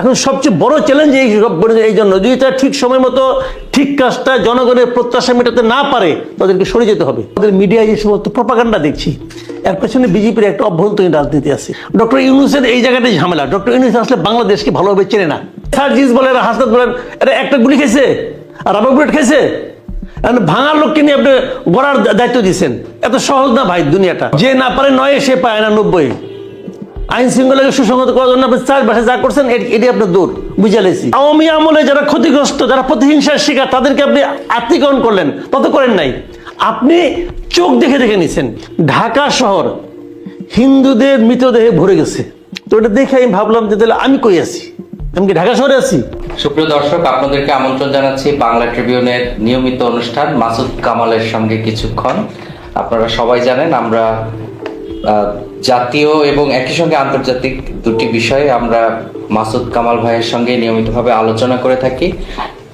এখন সবচেয়ে বড় চ্যালেঞ্জ এই এই জন্য, যদি তারা ঠিক সময় মতো ঠিক কাজটা জনগণের প্রত্যাশা মেটাতে না পারে, তাদেরকে সরে যেতে হবে। তাদের মিডিয়ায় যে সমস্ত প্রপাগান্ডা দেখছি। এর পেছনে বিজেপির একটা অভ্যন্তরীণ রাজনীতি আছে। ডক্টর ইউনুসের এই জায়গাটাই ঝামেলা। ডক্টর ইউনুস আসলে বাংলাদেশকে ভালোভাবে চেনে না। সার্জিস বলেন, হাসনাত বলেন এটা একটা গুলি খেয়েছে, আর রাবার বুলেট খেয়েছে। ভাঙার লোককে নিয়ে আপনি গড়ার দায়িত্ব দিচ্ছেন এত সহজ না ভাই দুনিয়াটা। যে না পারে নয়, সে পায় না নব্বই। আইন শৃঙ্খলাকে সুসংগত করার জন্য আপনি চার যা করছেন এটি আপনার দূর। বুঝে লেছি আওয়ামী আমলে যারা ক্ষতিগ্রস্ত, যারা প্রতিহিংসার শিকার, তাদেরকে আপনি আত্মীকরণ করলেন তত করেন নাই। আপনি চোখ দেখে দেখে নিছেন, ঢাকা শহর হিন্দুদের মৃতদেহে ভরে গেছে। তো এটা দেখে আমি ভাবলাম যে তাহলে আমি কই আছি? আমি কি ঢাকা শহরে আছি? সুপ্রিয় দর্শক, আপনাদেরকে আমন্ত্রণ জানাচ্ছি বাংলা ট্রিবিউনের নিয়মিত অনুষ্ঠান মাসুদ কামালের সঙ্গে কিছুক্ষণ। আপনারা সবাই জানেন, আমরা জাতীয় এবং একই সঙ্গে আন্তর্জাতিক দুটি বিষয়ে আমরা মাসুদ কামাল ভাইয়ের সঙ্গে নিয়মিতভাবে আলোচনা করে থাকি।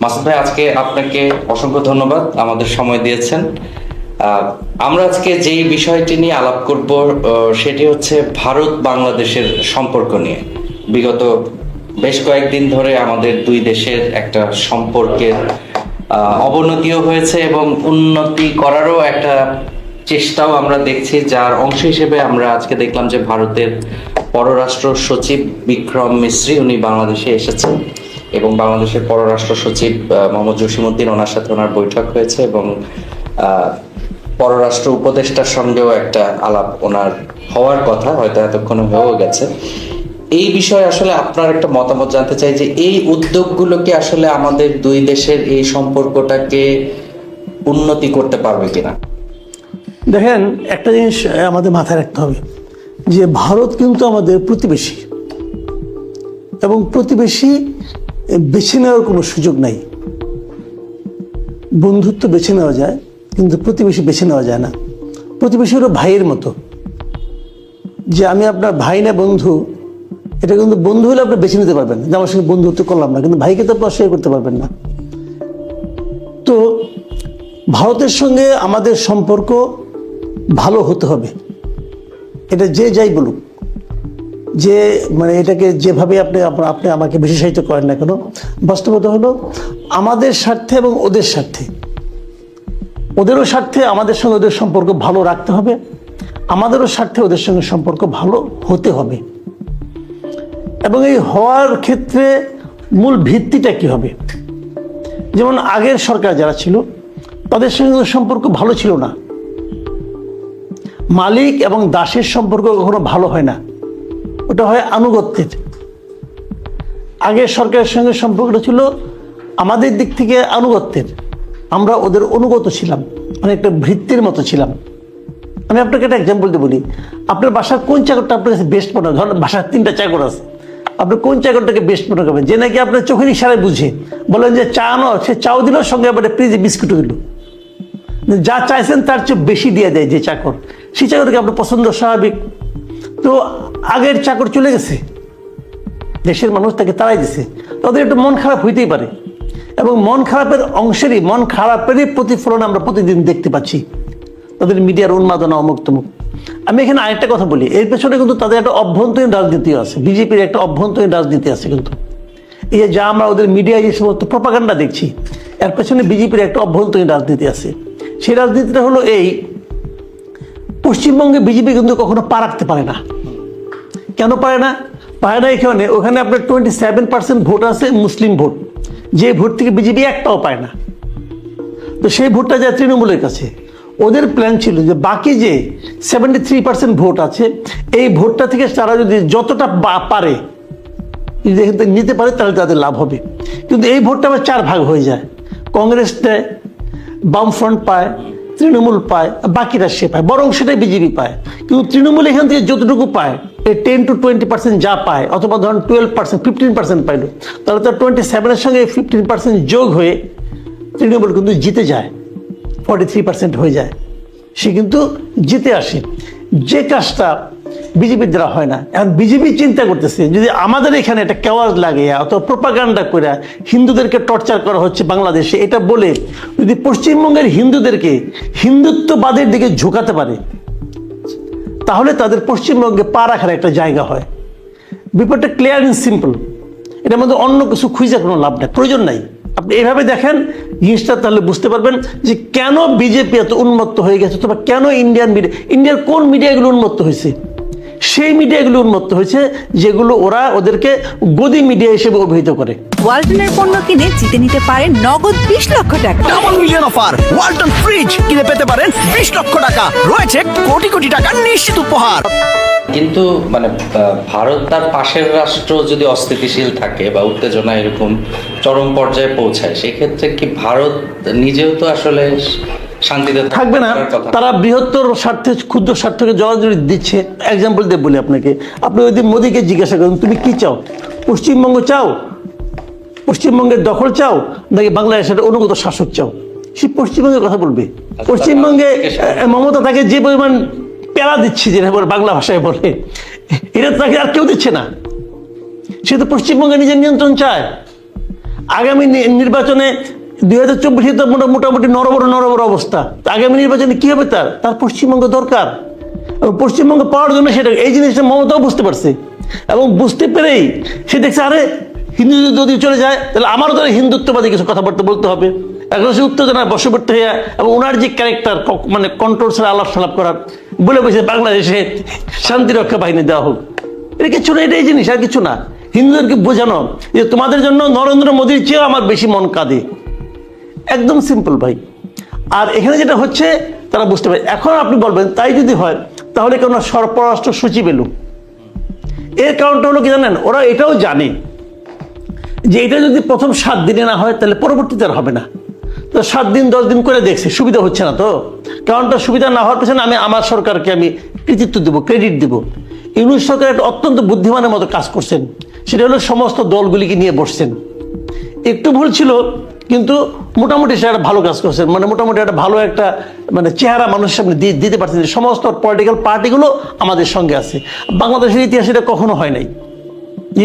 মাসুদ ভাই, আজকে আপনাকে অসংখ্য ধন্যবাদ আমাদের সময় দিয়েছেন। আমরা আজকে যেই বিষয়টি নিয়ে আলাপ করব সেটি হচ্ছে ভারত বাংলাদেশের সম্পর্ক নিয়ে। বিগত বেশ কয়েকদিন ধরে আমাদের দুই দেশের একটা সম্পর্কের অবনতিও হয়েছে এবং উন্নতি করারও একটা চেষ্টাও আমরা দেখছি, যার অংশ হিসেবে আমরা আজকে দেখলাম যে ভারতের পররাষ্ট্র সচিব বিক্রম মিশ্রি, উনি বাংলাদেশে এসেছেন এবং বাংলাদেশের পররাষ্ট্র সচিব মোহাম্মদ জসিমউদ্দিন ওনার সাথে ওনার বৈঠক হয়েছে এবং পররাষ্ট্র উপদেষ্টার সঙ্গেও একটা আলাপ ওনার হওয়ার কথা, হয়তো এতক্ষণে হয়েও গেছে। এই বিষয়ে আসলে আপনার একটা মতামত জানতে চাই যে এই উদ্যোগগুলোকে আসলে আমাদের দুই দেশের এই সম্পর্কটাকে উন্নতি করতে পারবে কিনা? দেখেন, একটা জিনিস আমাদের মাথায় রাখতে হবে যে ভারত কিন্তু আমাদের প্রতিবেশী। এবং প্রতিবেশী বেছে নেওয়ার কোনো সুযোগ নাই। বন্ধুত্ব বেছে নেওয়া যায়, কিন্তু প্রতিবেশী বেছে নেওয়া যায় না। প্রতিবেশী হলো ভাইয়ের মতো। যে আমি আপনার ভাই না বন্ধু, এটা কিন্তু বন্ধু হলে আপনি বেছে নিতে পারবেন যে আমার সঙ্গে বন্ধুত্ব করলাম না, কিন্তু ভাইকে তো আপনি অস্বীকার করতে পারবেন না। তো ভারতের সঙ্গে আমাদের সম্পর্ক ভালো হতে হবে। এটা যে যাই বলুক, যে মানে এটাকে যেভাবে আপনি আপনি আমাকে বিশেষায়িত করেন না কেন, বাস্তবতা হলো আমাদের স্বার্থে এবং ওদের স্বার্থে। ওদেরও স্বার্থে আমাদের সঙ্গে ওদের সম্পর্ক ভালো রাখতে হবে, আমাদেরও স্বার্থে ওদের সঙ্গে সম্পর্ক ভালো হতে হবে। এবং এই হওয়ার ক্ষেত্রে মূল ভিত্তিটা কি হবে? যেমন আগের সরকার যারা ছিল, তাদের সঙ্গে সম্পর্ক ভালো ছিল না। মালিক এবং দাসের সম্পর্ক কখনো ভালো হয় না। ওটা হয় আনুগত্যের। আগের সরকারের সঙ্গে সম্পর্কটা ছিল আমাদের দিক থেকে আনুগত্যের। আমরা ওদের অনুগত ছিলাম মানে একটা ভৃত্তির মতো ছিলাম। আমি আপনাকে একটা এক্সাম্পল দিয়ে বলি। আপনার বাসার কোন চাকরটা আপনার কাছে বেস্ট মনে হয়? বাসার তিনটা চাকর আছে। আপনি কোন চাকরটাকে বেস্ট মনে করবেন? যে নাকি আপনার চোখের ইশারায় বুঝে। বলেন যে চা আনো, সে চাও দিল, সঙ্গে আবার প্লিজে বিস্কুটও দিল। যা চাইছেন তার চেয়ে বেশি দিয়ে দেয় যে চাকর। সেই চাকরিকে আপনার পছন্দ স্বাভাবিক। তো আগের চাকর চলে গেছে। দেশের মানুষ তাকে তাড়াই দিছে। তাদের একটু মন খারাপ হইতেই পারে। এবং মন খারাপের অংশেরই, মন খারাপেরই প্রতিফলন আমরা প্রতিদিন দেখতে পাচ্ছি। তাদের মিডিয়ার উন্মাদনা অমুক তমুক আমি এখানে আরেকটা কথা বলি। এর পেছনে কিন্তু তাদের একটা অভ্যন্তরীণ রাজনীতি আছে। বিজেপির একটা অভ্যন্তরীণ রাজনীতি আছে কিন্তু। এই যে যা আমরা ওদের মিডিয়ায় যে সমস্ত প্রপাগান্ডা দেখছি, এর পেছনে বিজেপির একটা অভ্যন্তরীণ রাজনীতি আছে। সেই রাজনীতিটা হলো এই পশ্চিমবঙ্গে বিজেপি কিন্তু কখনো পা রাখতে পারে না। কেন পারে না? পারে না এখানে ওখানে আপনার টোয়েন্টি সেভেন পার্সেন্ট ভোট আছে মুসলিম ভোট। যে ভোট থেকে বিজেপি একটাও পায় না। তো সেই ভোটটা যায় তৃণমূলের কাছে। ওদের প্ল্যান ছিল যে বাকি যে সেভেন্টি থ্রি পার্সেন্ট ভোট আছে, এই ভোটটা থেকে তারা যদি যতটা পারে, যদি এখান থেকে নিতে পারে, তাহলে তাদের লাভ হবে। কিন্তু এই ভোটটা আবার চার ভাগ হয়ে যায়। কংগ্রেস দেয়, বামফ্রন্ট পায় তৃণমূল পায়, বাকিরা সে পায়, বরং সেটাই বিজেপি পায়। কিন্তু তৃণমূল এখান থেকে যতটুকু পায়, এই টেন টু টোয়েন্টি পার্সেন্ট যা পায়, অথবা ধরুন টুয়েলভ পার্সেন্ট ফিফটিন পার্সেন্ট পাইলো, তাহলে তার টোয়েন্টি সেভেনের সঙ্গে ফিফটিন পার্সেন্ট যোগ হয়ে তৃণমূল কিন্তু জিতে যায় ফর্টি থ্রি পার্সেন্ট হয়ে যায়। সে কিন্তু জিতে আসে। যে কাজটা বিজেপির দ্বারা হয় না। এখন বিজেপি চিন্তা করতেছে, যদি আমাদের এখানে একটা কেওয়াজ লাগে অথবা প্রোপাগান্ডা করে হিন্দুদেরকে টর্চার করা হচ্ছে বাংলাদেশে, এটা বলে যদি পশ্চিমবঙ্গের হিন্দুদেরকে হিন্দুত্ববাদের দিকে ঝুঁকাতে পারে, তাহলে তাদের পশ্চিমবঙ্গে পা রাখার একটা জায়গা হয়। ব্যাপারটা ক্লিয়ার অ্যান্ড সিম্পল এটার মধ্যে অন্য কিছু খুঁজে কোনো লাভ নেই, প্রয়োজন নাই। আপনি এভাবে দেখেন, জিনিসটা তাহলে বুঝতে পারবেন যে কেন বিজেপি এত উন্মত্ত হয়ে গেছে অথবা কেন ইন্ডিয়ান মিডিয়া, ইন্ডিয়ার কোন মিডিয়াগুলো উন্মত্ত হয়েছে? সেই মিডিয়াগুলো উন্মত্ত হয়েছে যেগুলো ওরা ওদেরকে গদি মিডিয়া হিসেবে অভিহিত করে। ওয়ালটনের পণ্য কিনে জিতে নিতে পারেন নগদ বিশ লক্ষ টাকা। Double million offer Walton fridge কিনে পেতে পারেন বিশ লক্ষ টাকা। রয়েছে কোটি কোটি টাকার নিশ্চিত উপহার। কিন্তু মানে আহ, ভারত তার পাশের রাষ্ট্র যদি অস্থিতিশীল থাকে বা উত্তেজনা এরকম চরম পর্যায়ে পৌঁছায় সেক্ষেত্রে কি ভারত নিজেও তো আসলে শান্তিতে থাকবে না। তারা বৃহত্তর স্বার্থে ক্ষুদ্র স্বার্থকে জড়াজড়ি দিচ্ছে। এক্সাম্পল দিয়ে বলি আপনাকে। আপনি যদি মোদীকে জিজ্ঞাসা করেন তুমি কি চাও? পশ্চিমবঙ্গ চাও? পশ্চিমবঙ্গের দখল চাও? নাকি বাংলাদেশের অনুগত শাসক চাও? সে পশ্চিমবঙ্গের কথা বলবে। পশ্চিমবঙ্গে মমতা তাকে যে পরিমাণ প্যারা দিচ্ছে যেটা বলে বাংলা ভাষায় বলে এটা তাকে আর কেউ দিচ্ছে না। সে তো পশ্চিমবঙ্গে নিজের নিয়ন্ত্রণ চায়। আগামী নির্বাচনে দুই হাজার চব্বিশে তো মোটা- মোটামুটি নরবর নরবর অবস্থা। আগামী নির্বাচনে কি হবে তার? তার পশ্চিমবঙ্গ দরকার। পশ্চিমবঙ্গ পাওয়ার জন্য সেটা এই জিনিসটা মমতাও বুঝতে পারছে। এবং বুঝতে পেরেই সে দেখছে, আরে হিন্দু যদি চলে যায়, তাহলে আমারও তাহলে হিন্দুত্ববাদী কিছু কথাবার্তা বলতে হবে। এখন সে উত্তেজনায় বশবর্তী হয়ে এবং ওনার যে ক্যারেক্টার মানে কন্ট্রোল ছাড়া আলাপ সালাপ করার, বলে বসে বাংলাদেশে শান্তিরক্ষা বাহিনী দেওয়া হোক। এটা কিছু না, এটাই জিনিস, আর কিছু না। হিন্দুদেরকে বোঝানো যে তোমাদের জন্য নরেন্দ্র মোদীর চেয়েও আমার বেশি মন কাঁদে। একদম সিম্পল ভাই। আর এখানে যেটা হচ্ছে, তারা বুঝতে পারে। এখন আপনি বলবেন, তাই যদি হয়, তাহলে কেন সরপরাষ্ট্র সচিব এলো এর কারণটা হলো কি জানেন, ওরা এটাও জানে যে এটা যদি প্রথম সাত দিনে না হয়, তাহলে পরবর্তীতে আর হবে না। তো সাত দিন, দশ দিন করে দেখছে, সুবিধা হচ্ছে না তো। কারণটা সুবিধা না হওয়ার পেছনে আমি আমার সরকারকে আমি কৃতিত্ব দেবো ক্রেডিট দেবো। ইউনুস সরকার একটা অত্যন্ত বুদ্ধিমানের মতো কাজ করছেন। সেটা হলো সমস্ত দলগুলিকে নিয়ে বসছেন। একটু ভুল ছিল কিন্তু মোটামুটি সে একটা ভালো কাজ করছেন মানে মোটামুটি একটা ভালো একটা মানে চেহারা মানুষের সামনে দিয়ে দিতে পারছেন যে সমস্ত পলিটিক্যাল পার্টিগুলো আমাদের সঙ্গে আছে। বাংলাদেশের ইতিহাসে এটা কখনো হয় নাই।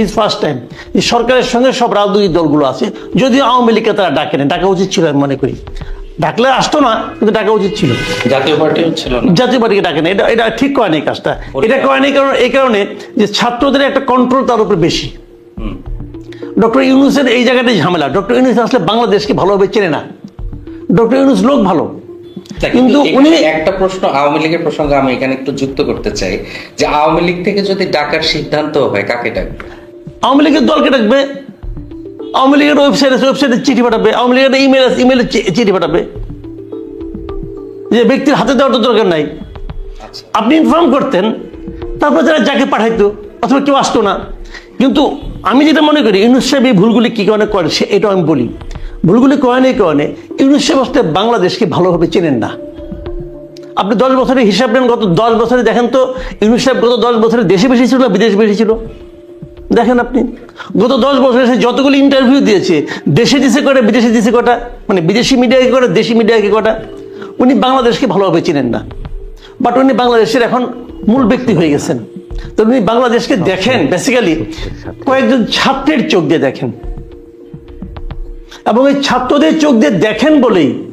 ইজ ফার্স্ট টাইম যে সরকারের সঙ্গে সব রাজনৈতিক দলগুলো আছে। যদিও আওয়ামী লীগকে তারা ডাকে না ডাকা উচিত ছিল আমি মনে করি। ডাকলে আসতো না কিন্তু ডাকা উচিত ছিল। জাতীয় পার্টিও ছিল না। জাতীয় পার্টিকে ডাকে না এটা এটা ঠিক করেনি এই কাজটা। এটা করেনি এই কারণে এই কারণে যে ছাত্রদের একটা কন্ট্রোল তার উপরে বেশি। ডক্টর ইউনুসের এই জায়গাটাই ঝামেলা। ডক্টর ইউনুস আসলে বাংলাদেশকে ভালোভাবে চেনে না। ডক্টর ইউনুস লোক ভালো। কিন্তু উনি একটা প্রশ্ন আওয়ামী লীগের প্রসঙ্গে আমি এখানে একটু যুক্ত করতে চাই যে আওয়ামী লীগ থেকে যদি ডাকার সিদ্ধান্ত হয় কাকে ডাকবে? আওয়ামী লীগের দলকে ডাকবে আওয়ামী লীগের ওয়েবসাইট ওয়েবসাইটে চিঠি পাঠাবে আওয়ামী লীগের ইমেল ইমেলে চিঠি পাঠাবে। যে ব্যক্তির হাতে দেওয়ার তো দরকার নাই। আচ্ছা। আপনি ইনফর্ম করতেন তারপর যারা যাকে পাঠাইতো অথবা কেউ আসতো না। কিন্তু আমি যেটা মনে করি, ইউনুস এই ভুলগুলি কী কারণে করে সে এটাও আমি বলি। ভুলগুলি করেন এই কারণে আসলে বাংলাদেশকে ভালোভাবে চেনেন না। আপনি দশ বছরের হিসাব নেন, গত দশ বছরে দেখেন তো, ইউনুস গত দশ বছরে দেশে বেশি ছিল না, বিদেশে বেশি ছিল? দেখেন আপনি, গত দশ বছরে সে যতগুলি ইন্টারভিউ দিয়েছে, দেশে দিছে কটা বিদেশে দিছে কটা মানে বিদেশি মিডিয়াকে কটা দেশি মিডিয়াকে কটা উনি বাংলাদেশকে ভালোভাবে চেনেন না। বাট উনি বাংলাদেশের এখন মূল ব্যক্তি হয়ে গেছেন। তো উনি বাংলাদেশকে দেখেন বেসিক্যালি কয়েকজন ছাত্রের চোখ দিয়ে দেখেন। এবং এই ছাত্রদের চোখ দিয়ে দেখেন বলেই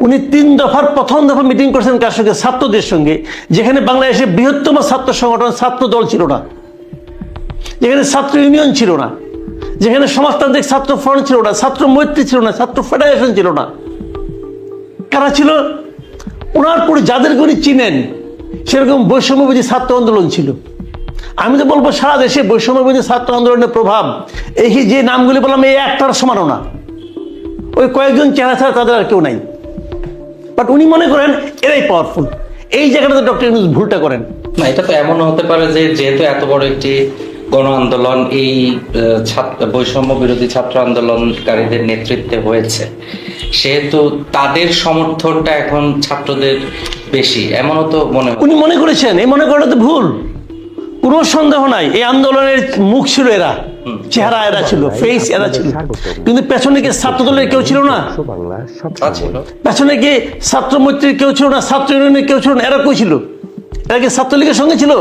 উনি তিন দফার প্রথম দফা মিটিং করছেন কার সঙ্গে? ছাত্রদের সঙ্গে যেখানে বাংলাদেশের বৃহত্তম ছাত্র সংগঠন ছাত্র দল ছিল না। যেখানে ছাত্র ইউনিয়ন ছিল না। যেখানে সমাজতান্ত্রিক ছাত্র ফ্রন্ট ছিল না ছাত্র মৈত্রী ছিল না ছাত্র ফেডারেশন ছিল না। কারা ছিল? ওনার পরে যাদেরকে উনি চিনেন সেরকম বৈষম্যবাদী ছাত্র আন্দোলন ছিল। আমি তো বলব সারা দেশে বৈষম্যবাদী ছাত্র আন্দোলনের প্রভাব। এই যে নামগুলি বললাম, এই একটার সমানও না। ওই কয়েকজন চেহারা ছাড়া তাদের আর কেউ নাই। বাট উনি মনে করেন, এরাই পাওয়ারফুল এই জায়গাটাতে ডক্টর ভুলটা করেন। না, এটা তো এমন হতে পারে যে যেহেতু এত বড় একটি গণ আন্দোলন এই ছাত্র বৈষম্য বিরোধী ছাত্র আন্দোলনকারীদের নেতৃত্বে হয়েছে। সেহেতু তাদের সমর্থনটা এখন ছাত্রদের বেশি এমনও তো মনে হয়। উনি মনে করেছেন এই মনে করাটা তো ভুল। কোনো সন্দেহ নাই এই আন্দোলনের মুখ ছিল এরা চেহারা এরা ছিল ফেস এরা ছিল। কিন্তু পেছনে কি ছাত্র দলের কেউ ছিল না। পেছনে কি ছাত্র মৈত্রীর কেউ ছিল না ছাত্র ইউনিয়নের কেউ ছিল না এরা কই ছিল? এরা কি ছাত্রলীগের সঙ্গে ছিল?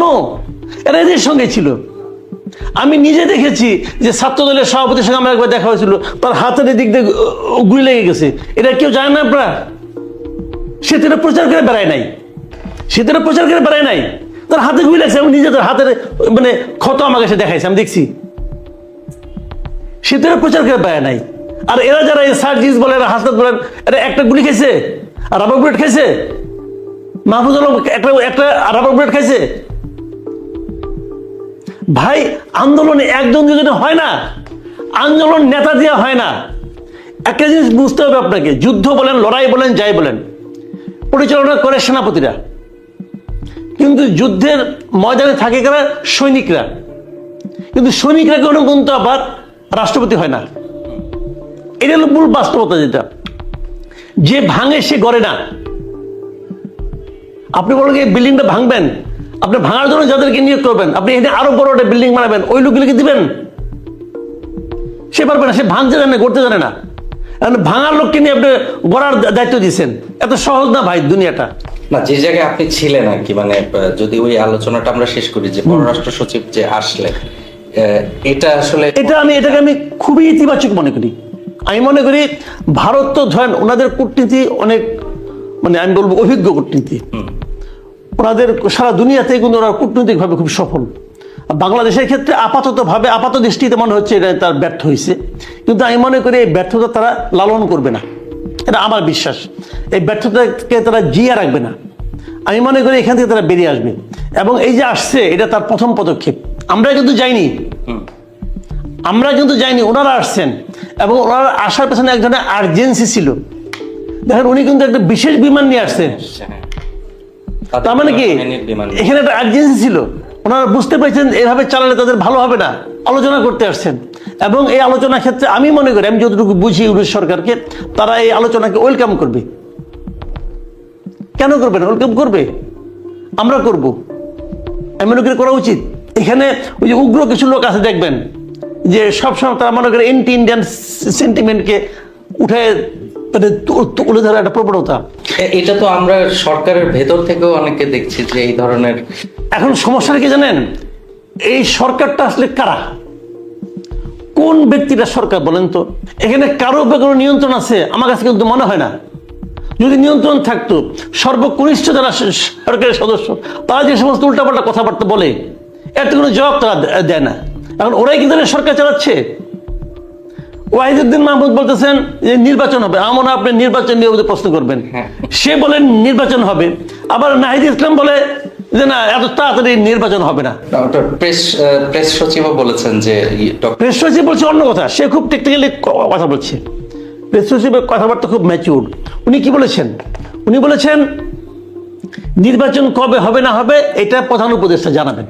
নো এরা এদের সঙ্গে ছিল। আমি নিজে দেখেছি যে ছাত্র দলের সভাপতির সঙ্গে আমার একবার দেখা হয়েছিল। তার হাতের দিক দিয়ে গুলি লেগে গেছে। এটা কেউ জানে না আপনারা? সে তো প্রচার করে বেড়ায় নাই। সে তো প্রচার করে বেড়ায় নাই। তার হাতে গুলি লাগছে, আমি নিজে তার হাতের মানে ক্ষত আমাকে সে দেখাইছে, আমি দেখছি। সে তো এরা প্রচার করে পায় নাই। আর এরা যারা এই সার্জিস বলেন, হাসনাত বলেন, এরা একটা গুলি খেয়েছে আর রাবার বুলেট খেয়েছে মাহফুজ আলম একটা একটা রাবার বুলেট খাইছে। ভাই, আন্দোলনে একজন দুজনে হয় না। আন্দোলন নেতা দিয়ে হয় না। একটা জিনিস বুঝতে হবে আপনাকে, যুদ্ধ বলেন, লড়াই বলেন, যাই বলেন, পরিচালনা করে সেনাপতিরা। কিন্তু যুদ্ধের ময়দানে থাকে কারা? সৈনিকরা। কিন্তু সৈনিকরা কোনো কিন্তু আবার রাষ্ট্রপতি হয় না। এটা হলো মূল বাস্তবতা যেটা। যে ভাঙে সে গড়ে না। আপনি বলেন এই বিল্ডিংটা ভাঙবেন? আপনি ভাঙার জন্য যাদেরকে নিয়োগ করবেন আপনি এখানে আরও বড় একটা বিল্ডিং বানাবেন ওই লোকগুলিকে দিবেন। সে পারবে না সে ভাঙতে জানে না করতে জানে না। ভাঙার লোককে নিয়ে আপনি গড়ার দায়িত্ব দিয়েছেন। এত সহজ না ভাই দুনিয়াটা? না যে জায়গায় আপনি ছিলেন আর কি মানে যদি ওই আলোচনাটা আমরা শেষ করি যে পররাষ্ট্র সচিব যে আসলেন আহ, এটা আসলে এটা আমি এটাকে আমি খুবই ইতিবাচক মনে করি। আমি মনে করি ভারত তো ধরেন ওনাদের কূটনীতি অনেক মানে আমি বলব অভিজ্ঞ কূটনীতি। ওনাদের সারা দুনিয়াতে কিন্তু ওরা কূটনৈতিকভাবে খুব সফল। বাংলাদেশের ক্ষেত্রে আপাততভাবে, আপাত দৃষ্টিতে মনে হচ্ছে এটা তার ব্যর্থ হয়েছে কিন্তু আমি মনে করি এই ব্যর্থতা তারা লালন করবে না। এটা আমার বিশ্বাস। এই ব্যর্থতাকে তারা জিয়া রাখবে না। আমি মনে করি এখান থেকে তারা বেরিয়ে আসবে। এবং এই যে আসছে, এটা তার প্রথম পদক্ষেপ। আমরা কিন্তু যাইনি। আমরা কিন্তু যাইনি, ওনারা আসছেন। এবং ওনারা আসার পেছনে এক ধরনের আর্জেন্সি ছিল। দেখেন, উনি কিন্তু একটা বিশেষ বিমান নিয়ে আসছেন। হ্যাঁ। তার মানে কি? এখানে একটা আর্জেন্সি ছিল। ওনারা বুঝতে পেরেছেন এভাবে চালালে তাদের ভালো হবে না। আলোচনা করতে আসছেন। এবং এই আলোচনার ক্ষেত্রে আমি মনে করি আমি যতটুকু বুঝি ইউরোপ সরকারকে তারা এই আলোচনাকে ওয়েলকাম করবে। কেন করবে না? ওয়েলকাম করবে? আমরা করব। আমি মনে করি করা উচিত। এখানে ওই যে উগ্র কিছু লোক আছে দেখবেন যে সবসময় তারা মনে করে এন্টি ইন্ডিয়ান সেন্টিমেন্টকে উঠে মানে তুলে ধরার একটা প্রবণতা। এটা তো আমরা সরকারের ভেতর থেকেও অনেকে দেখছি যে এই ধরনের এখন সমস্যাটা কি জানেন? এই সরকারটা আসলে কারা? কোন ব্যক্তিটা সরকার বলেন তো? এখানে কারও উপরে কোনো নিয়ন্ত্রণ আছে? আমার কাছে কিন্তু মনে হয় না। যদি নিয়ন্ত্রণ থাকতো সর্বকনিষ্ঠ যারা সরকারের সদস্য তারা যে সমস্ত উল্টাপাল্টা কথাবার্তা বলে এর তো কোনো জবাব তারা দেয় না। এখন ওরাই কি ধরনের সরকার চালাচ্ছে? ওয়াহিদুদ্দিন মাহমুদ বলতেছেন যে নির্বাচন হবে। আমার আপনি নির্বাচন নিয়ে প্রশ্ন করবেন। হ্যাঁ। সে বলেন নির্বাচন হবে। আবার নাহিদ ইসলাম বলে যে না এত তাড়াতাড়ি নির্বাচন হবে না। প্রেস প্রেস সচিবও বলেছেন যে প্রেস সচিব বলছে অন্য কথা। সে খুব টেকনিক্যালি কথা বলছে। প্রেস সচিবের কথাবার্তা খুব ম্যাচিউর উনি কি বলেছেন? উনি বলেছেন নির্বাচন কবে হবে না হবে এটা প্রধান উপদেষ্টা জানাবেন।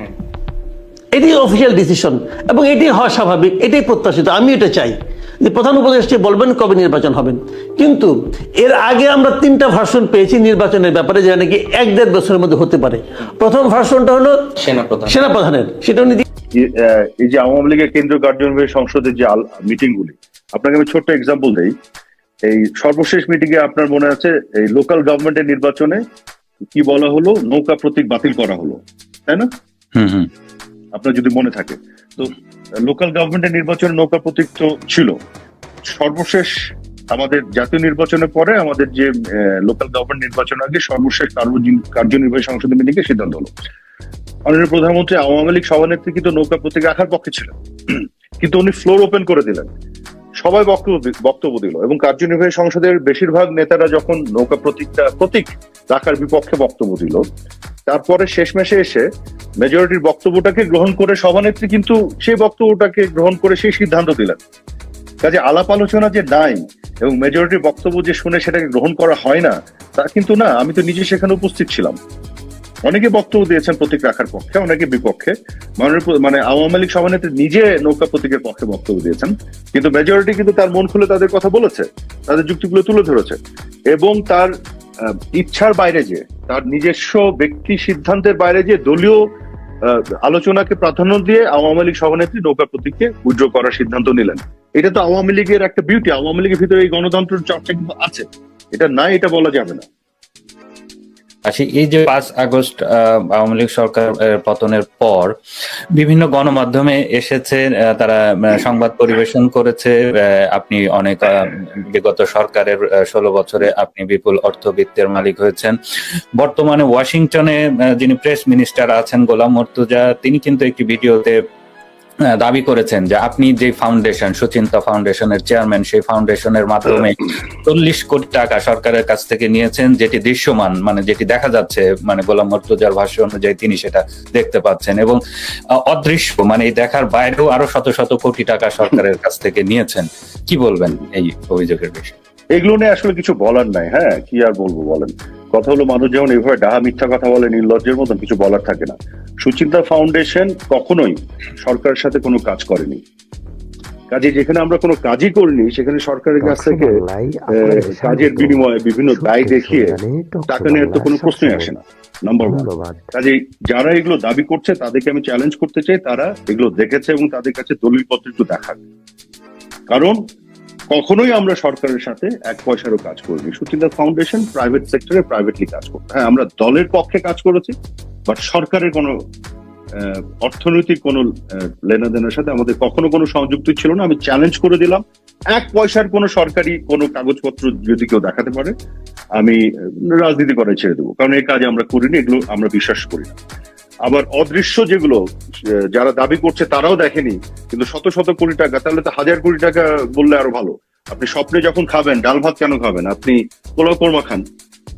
এটি অফিসিয়াল ডিসিশন এবং এটি হওয়া স্বাভাবিক এটাই প্রত্যাশিত। আমি এটা চাই। যে প্রধান উপদেষ্টা বলবেন কবে নির্বাচন হবেন। কিন্তু এর আগে আমরা তিনটা ভার্সন পেয়েছি নির্বাচনের ব্যাপারে যেটা নাকি এক দেড় বছরের মধ্যে হতে পারে। প্রথম ভার্সনটা হলো সেনাপ্রধান। সেনাপ্রধানের। সেটা উনি এই- আহ, এই যে আওয়ামী লীগের কেন্দ্রীয় কার্যনির্বাহী সংসদের যে মিটিং গুলি আপনাকে আমি ছোট্ট এক্সাম্পল দেই। এই সর্বশেষ মিটিং এ আপনার মনে আছে এই লোকাল গভর্নমেন্টের নির্বাচনে কি বলা হলো? নৌকা প্রতীক বাতিল করা হলো। তাই না? আপনার যদি মনে থাকে। তো লোকাল গভর্নমেন্টের নির্বাচনে নৌকা প্রতীক তো ছিল। সর্বশেষ আমাদের জাতীয় নির্বাচনের পরে আমাদের যে লোকাল গভর্নমেন্ট নির্বাচন আগে সর্বশেষ কার্য- কার্যনির্বাহী সংসদের মিটিং এ সিদ্ধান্ত হলো। মাননীয় প্রধানমন্ত্রী আওয়ামী লীগ সভানেত্রী কিন্তু নৌকা প্রতীক রাখার পক্ষে ছিলেন। কিন্তু উনি ফ্লোর ওপেন করে দিলেন। সবাই বক্তব্য বক্তব্য দিল এবং কার্যনির্বাহী সংসদের বেশিরভাগ নেতারা যখন নৌকা প্রতীকটা প্রতীক রাখার বিপক্ষে বক্তব্য দিল তারপরে শেষমেশে এসে মেজরিটির বক্তব্যটাকে গ্রহণ করে সভানেত্রী কিন্তু সেই বক্তব্যটাকে গ্রহণ করে সেই সিদ্ধান্ত দিলেন। কাজে আলাপ আলোচনা যে নাই এবং মেজরিটির বক্তব্য যে শুনে সেটাকে গ্রহণ করা হয় না, তা কিন্তু না, আমি তো নিজে সেখানে উপস্থিত ছিলাম। অনেকে বক্তব্য দিয়েছেন প্রতীক রাখার পক্ষে, অনেকে বিপক্ষে। মানে আওয়ামী লীগ সভানেত্রী নিজে নৌকা প্রতীকের পক্ষে বক্তব্য দিয়েছেন। কিন্তু মেজরিটি কিন্তু তার মন খুলে তাদের কথা বলেছে, তাদের যুক্তিগুলো তুলে ধরেছে। এবং তার ইচ্ছার বাইরে যে, তার নিজস্ব ব্যক্তি সিদ্ধান্তের বাইরে যে দলীয় আলোচনাকে প্রাধান্য দিয়ে আওয়ামী লীগ সভানেত্রী নৌকা প্রতীককে উইড্র করার সিদ্ধান্ত নিলেন। এটা তো আওয়ামী লীগের একটা বিউটি আওয়ামী লীগের ভিতরে এই গণতন্ত্রের চর্চা কিন্তু আছে। এটা নাই, এটা বলা যাবে না। আচ্ছা এই যে পাঁচ আগস্ট আওয়ামী লীগ সরকার পতনের পর বিভিন্ন গণমাধ্যমে এসেছে তারা সংবাদ পরিবেশন করেছে আপনি অনেক বিগত সরকারের ষোলো বছরে আপনি বিপুল অর্থবিত্তের মালিক হয়েছেন। বর্তমানে ওয়াশিংটনে যিনি প্রেস মিনিস্টার আছেন গোলাম মর্তুজা, তিনি কিন্তু একটি ভিডিওতে দাবি করেছেন যে আপনি যে ফাউন্ডেশন সুচিন্তা ফাউন্ডেশনের চেয়ারম্যান সেই ফাউন্ডেশনের মাধ্যমে চল্লিশ কোটি টাকা সরকারের কাছ থেকে নিয়েছেন, যেটি দৃশ্যমান মানে যেটি দেখা যাচ্ছে মানে গোলাম মর্তুজার ভাষ্য অনুযায়ী তিনি সেটা দেখতে পাচ্ছেন এবং অদৃশ্য মানে এই দেখার বাইরেও আরও শত শত কোটি টাকা সরকারের কাছ থেকে নিয়েছেন। কি বলবেন এই অভিযোগের বিষয়ে? এগুলো নিয়ে আসলে কিছু বলার নাই হ্যাঁ? কি আর বলব বলেন? কথা হলো মানুষ যেমন এইভাবে ডাহা মিথ্যা কথা বলে নির্লজ্জের মতন কিছু বলার থাকে না। সুচিন্তা ফাউন্ডেশন কখনোই সরকারের সাথে কোনো কাজ করেনি। কাজে যেখানে আমরা কোনো কাজই করিনি সেখানে সরকারের কাছ থেকে কাজের বিনিময়ে বিভিন্ন দায় দেখিয়ে টাকা নেওয়ার তো কোনো প্রশ্নই আসে না নাম্বার ওয়ান কাজে যারা এগুলো দাবি করছে তাদেরকে আমি চ্যালেঞ্জ করতে চাই তারা এগুলো দেখেছে এবং তাদের কাছে দলিলপত্র একটু দেখাক। কারণ কখনোই আমরা সরকারের সাথে এক পয়সারও কাজ করিনি। সুচিন্তা ফাউন্ডেশন প্রাইভেট সেক্টরে প্রাইভেটলি কাজ করতো। হ্যাঁ আমরা দলের পক্ষে কাজ করেছি বাট সরকারের কোনো অর্থনৈতিক কোনো লেনাদেনের সাথে আমাদের কখনো কোনো সংযুক্ত ছিল না। আমি চ্যালেঞ্জ করে দিলাম, এক পয়সার কোনো সরকারি কোনো কাগজপত্র যদি কেউ দেখাতে পারে, আমি রাজনীতি করে ছেড়ে দেবো। কারণ এই কাজ আমরা করিনি, এগুলো আমরা বিশ্বাস করি না। আবার অদৃশ্য যেগুলো যারা দাবি করছে তারাও দেখেনি, কিন্তু শত শত কোটি টাকা, তাহলে তো হাজার কোটি টাকা বললে আরও ভালো। আপনি স্বপ্নে যখন খাবেন, ডাল ভাত কেন খাবেন? আপনি পোলাও কোরমা খান।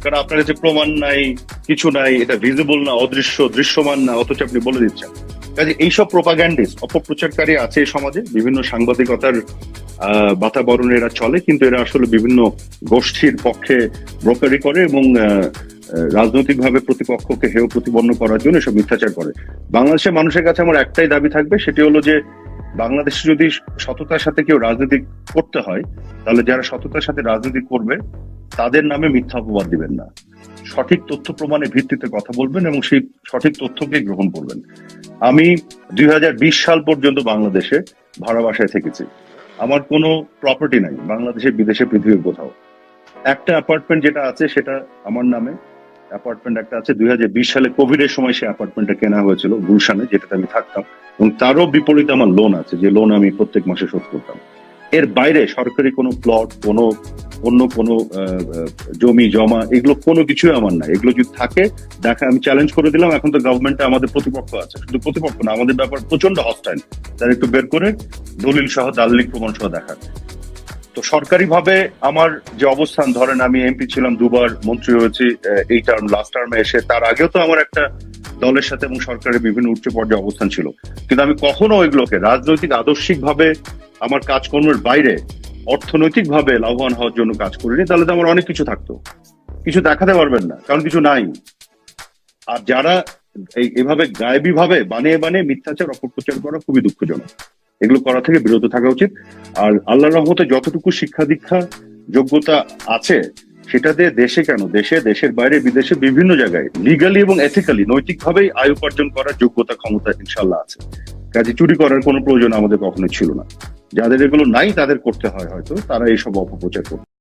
কারণ আপনার কাছে প্রমাণ নাই, কিছু নাই, এটা ভিজিবল না, অদৃশ্য, দৃশ্যমান না, অথচ আপনি বলে দিচ্ছেন। কাজে এইসব প্রোপাগ্যান্ডিস অপপ্রচারকারী আছে সমাজে, বিভিন্ন সাংবাদিকতার বাতাবরণে এরা চলে, কিন্তু এরা আসলে বিভিন্ন গোষ্ঠীর পক্ষে ব্রোকারি করে এবং রাজনৈতিকভাবে প্রতিপক্ষকে হেয় প্রতিপন্ন করার জন্য এসব মিথ্যাচার করে। বাংলাদেশের মানুষের কাছে আমার একটাই দাবি থাকবে, সেটি হলো যে বাংলাদেশে যদি সততার সাথে কেউ রাজনীতি করতে হয়, তাহলে যারা সততার সাথে রাজনীতি করবে, তাদের নামে মিথ্যা অপবাদ দিবেন না। সঠিক তথ্য প্রমাণের ভিত্তিতে কথা বলবেন এবং সেই সঠিক তথ্যকে গ্রহণ করবেন। আমি দুই হাজার বিশ সাল পর্যন্ত বাংলাদেশে ভাড়া বাসায় থেকেছি। আমার কোনো প্রপার্টি নাই, বাংলাদেশে, বিদেশে, পৃথিবীর কোথাও। একটা অ্যাপার্টমেন্ট যেটা আছে, সেটা আমার নামে। অ্যাপার্টমেন্ট একটা আছে, দুই হাজার বিশ সালে কোভিড এর সময় সেই অ্যাপার্টমেন্টটা কেনা হয়েছিল, গুলশানে, যেটাতে আমি থাকতাম। এবং তারও বিপরীতে আমার লোন আছে, যে লোন আমি প্রত্যেক মাসে শোধ করতাম। এর বাইরে সরকারি কোনো প্লট কোনো, অন্য কোনো জমি, জমা, এগুলো কোনো কিছুই আমার নাই। এগুলো যদি থাকে, দেখা, আমি চ্যালেঞ্জ করে দিলাম, এখন তো গভর্নমেন্টে আমাদের প্রতিপক্ষ আছে। শুধু প্রতিপক্ষ না, আমাদের ব্যাপার প্রচণ্ড হস্টাইল তার একটু বের করে দলিল সহ, দাল্লিক প্রমাণ সহ দেখা তো সরকারিভাবে আমার যে অবস্থান, ধরেন আমি এমপি ছিলাম, দুবার মন্ত্রী হয়েছি এই টার্ম লাস্ট টার্মে এসে, তার আগেও তো আমার একটা দলের সাথে এবং সরকারের বিভিন্ন উচ্চ পর্যায়ে অবস্থান ছিল। কিন্তু আমি কখনো ওইগুলোকে রাজনৈতিক আদর্শিক ভাবে আমার কাজকর্মের বাইরে অর্থনৈতিক ভাবে লাভবান হওয়ার জন্য কাজ করিনি, তাহলে তো আমার অনেক কিছু থাকতো। কিছু দেখাতে পারবেন না, কারণ কিছু নাই। আর যারা এভাবে গায়েবী ভাবে বানিয়ে বানিয়ে মিথ্যাচার, অপপ্রচার করা খুবই দুঃখজনক। এগুলো করা থেকে বিরত থাকা উচিত। আর আল্লাহর রহমতে যতটুকু শিক্ষা দীক্ষা যোগ্যতা আছে, সেটা দিয়ে দেশে কেন? দেশে, দেশের বাইরে, বিদেশে বিভিন্ন জায়গায় লিগালি এবং এথিক্যালি নৈতিকভাবেই আয় উপার্জন করার যোগ্যতা, ক্ষমতা ইনশাল্লাহ আছে। কাজে চুরি করার কোনো প্রয়োজন আমাদের কখনো ছিল না। যাদের এগুলো নাই, তাদের করতে হয় হয়তো, তারা এইসব অপপ্রচার করতে